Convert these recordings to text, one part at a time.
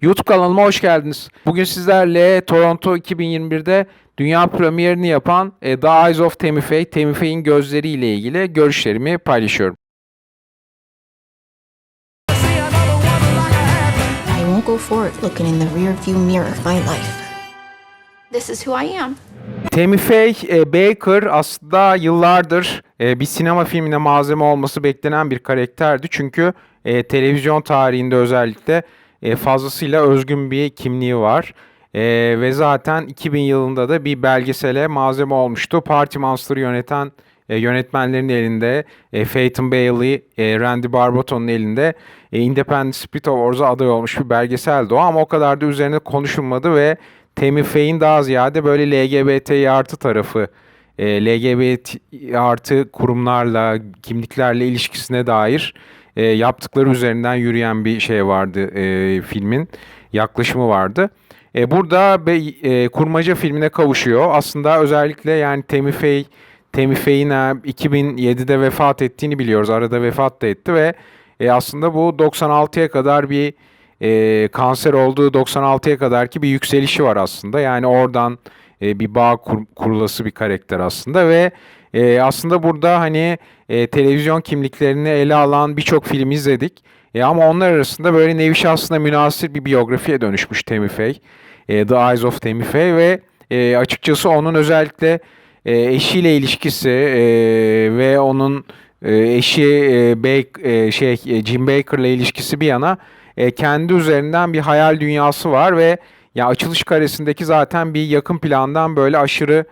YouTube kanalıma hoş geldiniz. Bugün sizlerle Toronto 2021'de dünya premierini yapan e, The Eyes of Tammy Faye, Tammy Faye'in gözleriyle ilgili görüşlerimi paylaşıyorum. I won't go forward looking in the rearview mirror of my life. This is who I am. Tammy Faye e, Baker aslında yıllardır e, bir sinema filmine malzeme olması beklenen bir karakterdi. Çünkü e, televizyon tarihinde özellikle e, fazlasıyla özgün bir kimliği var. E, ve zaten 2000 yılında da bir belgesele malzeme olmuştu. Party Monster'ı yöneten e, yönetmenlerin elinde, e, Peyton Bailey, e, Randy Barbaton'un elinde e, Independent Spirit Awards'a aday olmuş bir belgeseldi o ama o kadar da üzerine konuşulmadı ve Tammy Faye'in daha ziyade böyle LGBT artı tarafı, e, LGBT artı kurumlarla, kimliklerle ilişkisine dair e, yaptıkları üzerinden yürüyen bir şey vardı e, filmin yaklaşımı vardı. E, burada be, e, kurmaca filmine kavuşuyor. Aslında özellikle yani Faye'in e, 2007'de vefat ettiğini biliyoruz. Arada vefat da etti ve e, aslında bu 96'ya kadar bir e, kanser olduğu 96'ya kadar ki bir yükselişi var aslında. Yani oradan e, bir bağ kur, kurulası bir karakter aslında ve e, aslında burada hani e, televizyon kimliklerini ele alan birçok film izledik. E, ama onlar arasında böyle nevi şahsına münasır bir biyografiye dönüşmüş Tammy Faye. E, The Eyes of Tammy Faye ve e, açıkçası onun özellikle e, eşiyle ilişkisi e, ve onun e, eşi e, Bak- e, şey e, Jim Baker'la ilişkisi bir yana e, kendi üzerinden bir hayal dünyası var ve ya açılış karesindeki zaten bir yakın plandan böyle aşırı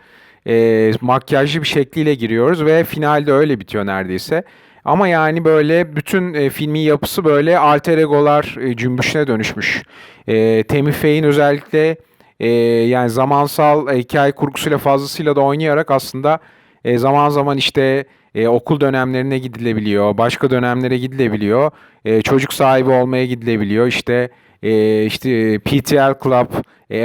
e, makyajlı bir şekliyle giriyoruz ve finalde öyle bitiyor neredeyse. Ama yani böyle bütün e, filmin yapısı böyle alter egolar e, cümbüşüne dönüşmüş. E, Tammy Faye'in özellikle e, yani zamansal e, hikaye kurgusuyla fazlasıyla da oynayarak aslında e, zaman zaman işte e, okul dönemlerine gidilebiliyor, başka dönemlere gidilebiliyor, e, çocuk sahibi olmaya gidilebiliyor. İşte e, işte PTL Club, e,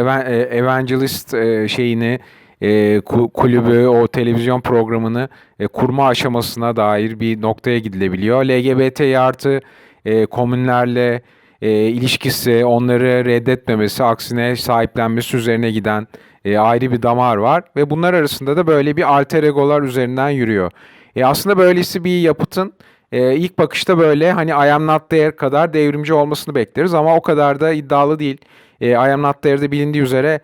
Evangelist e, şeyini e, ku- kulübü, o televizyon programını e, kurma aşamasına dair bir noktaya gidilebiliyor. LGBT artı e, komünlerle e, ilişkisi, onları reddetmemesi, aksine sahiplenmesi üzerine giden e, ayrı bir damar var ve bunlar arasında da böyle bir alter egolar üzerinden yürüyor. E, aslında böylesi bir yapıtın e, ilk bakışta böyle hani I Am Not There kadar devrimci olmasını bekleriz ama o kadar da iddialı değil. E, I Am Not There'de bilindiği üzere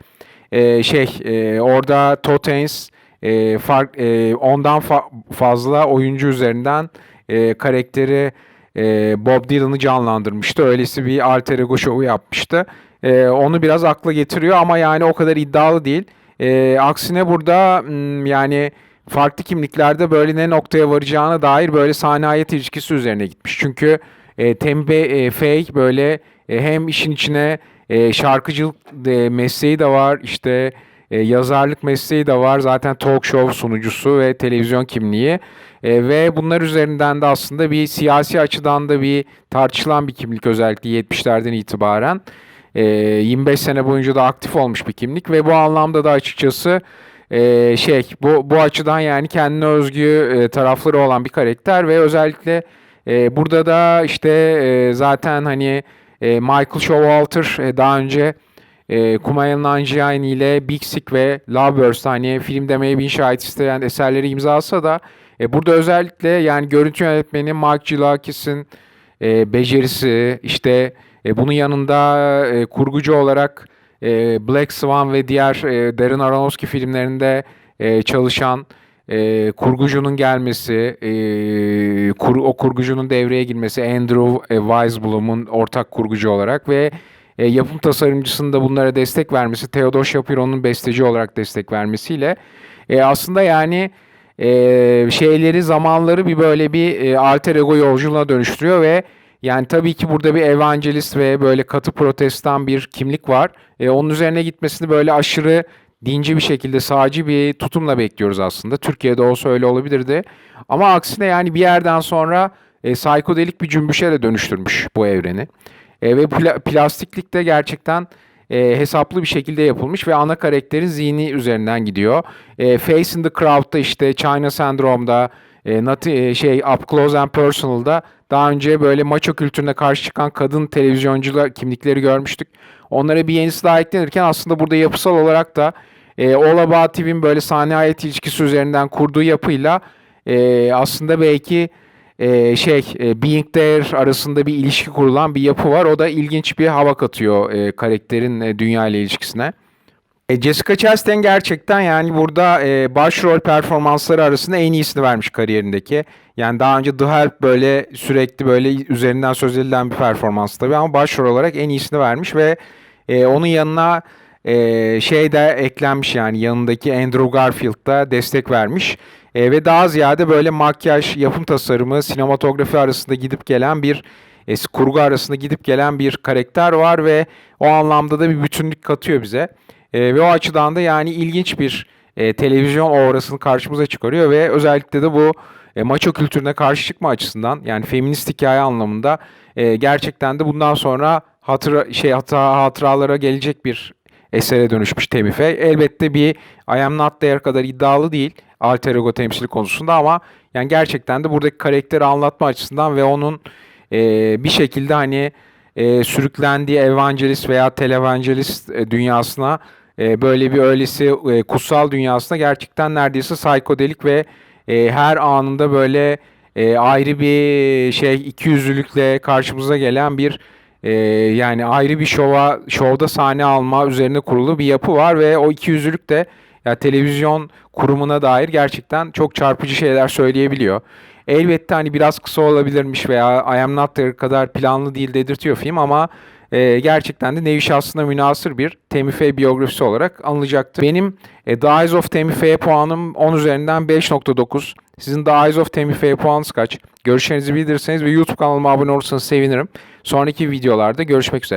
e, şey e, orada Haynes e, fark, e, ondan fa- fazla oyuncu üzerinden e, karakteri e, Bob Dylan'ı canlandırmıştı. Öylesi bir alter ego şovu yapmıştı. E, onu biraz akla getiriyor ama yani o kadar iddialı değil. E, aksine burada hmm, yani farklı kimliklerde böyle ne noktaya varacağına dair böyle sahne hayat ilişkisi üzerine gitmiş. Çünkü e, Tembe e, Faye böyle e, hem işin içine e, şarkıcılık e, mesleği de var, işte e, yazarlık mesleği de var. Zaten talk show sunucusu ve televizyon kimliği. E, ve bunlar üzerinden de aslında bir siyasi açıdan da bir tartışılan bir kimlik özellikle 70'lerden itibaren. E, 25 sene boyunca da aktif olmuş bir kimlik ve bu anlamda da açıkçası e, şey bu bu açıdan yani kendine özgü e, tarafları olan bir karakter ve özellikle e, burada da işte e, zaten hani e, Michael Showalter e, daha önce e, Kumail Nanjiani ile Big Sick ve Lovebirds hani film demeye bir şahit isteyen eserleri imzalasa da e, burada özellikle yani görüntü yönetmeni Mike Gilakis'in e, becerisi işte e, bunun yanında e, kurgucu olarak e, Black Swan ve diğer e, Darren Aronofsky filmlerinde e, çalışan e, kurgucunun gelmesi, e, kur, o kurgucunun devreye girmesi, Andrew e, Weisblum'un ortak kurgucu olarak ve e, yapım tasarımcısının da bunlara destek vermesi, Theodore Shapiro'nun besteci olarak destek vermesiyle e, aslında yani e, şeyleri, zamanları bir böyle bir e, alter ego yolculuğuna dönüştürüyor ve yani tabii ki burada bir evangelist ve böyle katı protestan bir kimlik var. E, onun üzerine gitmesini böyle aşırı dinci bir şekilde sağcı bir tutumla bekliyoruz aslında. Türkiye'de olsa öyle olabilirdi. Ama aksine yani bir yerden sonra e, psikodelik bir cümbüşe de dönüştürmüş bu evreni. E, ve pla- plastiklik de gerçekten e, hesaplı bir şekilde yapılmış ve ana karakterin zihni üzerinden gidiyor. E, Face in the Crowd'da işte China Syndrome'da e, Nati, e, şey Up Close and Personal'da daha önce böyle maço kültürüne karşı çıkan kadın televizyoncular kimlikleri görmüştük. Onlara bir yenisi daha eklenirken aslında burada yapısal olarak da e, All About TV'nin böyle sahne hayat ilişkisi üzerinden kurduğu yapıyla e, aslında belki e, şey e, Being There arasında bir ilişki kurulan bir yapı var. O da ilginç bir hava katıyor e, karakterin e, dünya ile ilişkisine. E, Jessica Chastain gerçekten yani burada e, başrol performansları arasında en iyisini vermiş kariyerindeki. Yani daha önce The Help böyle sürekli böyle üzerinden söz edilen bir performans tabii ama başrol olarak en iyisini vermiş ve e, onun yanına e, şey de eklenmiş yani yanındaki Andrew Garfield da destek vermiş. E, ve daha ziyade böyle makyaj, yapım tasarımı, sinematografi arasında gidip gelen bir e, kurgu arasında gidip gelen bir karakter var ve o anlamda da bir bütünlük katıyor bize. E, ve o açıdan da yani ilginç bir e, televizyon aurasını karşımıza çıkarıyor ve özellikle de bu e, maço kültürüne karşı çıkma açısından yani feminist hikaye anlamında e, gerçekten de bundan sonra hatıra şey hata hatıralara gelecek bir esere dönüşmüş Temife. Elbette bir I am not there kadar iddialı değil alter ego temsili konusunda ama yani gerçekten de buradaki karakteri anlatma açısından ve onun e, bir şekilde hani e, sürüklendiği evangelist veya televangelist e, dünyasına e, böyle bir öylesi e, kutsal dünyasına gerçekten neredeyse psikodelik ve e, her anında böyle e, ayrı bir şey ikiyüzlülükle karşımıza gelen bir yani ayrı bir şova şovda sahne alma üzerine kurulu bir yapı var ve o ikiyüzlülük de ya televizyon kurumuna dair gerçekten çok çarpıcı şeyler söyleyebiliyor. Elbette hani biraz kısa olabilirmiş veya I Am Not There kadar planlı değil dedirtiyor film ama e, gerçekten de nevi şahsına münasır bir Temi Faye biyografisi olarak anılacaktır. Benim e, The Eyes of Temi Faye puanım 10 üzerinden 5.9. Sizin The Eyes of Temi Faye puanınız kaç? Görüşlerinizi bildirirseniz ve YouTube kanalıma abone olursanız sevinirim. Sonraki videolarda görüşmek üzere.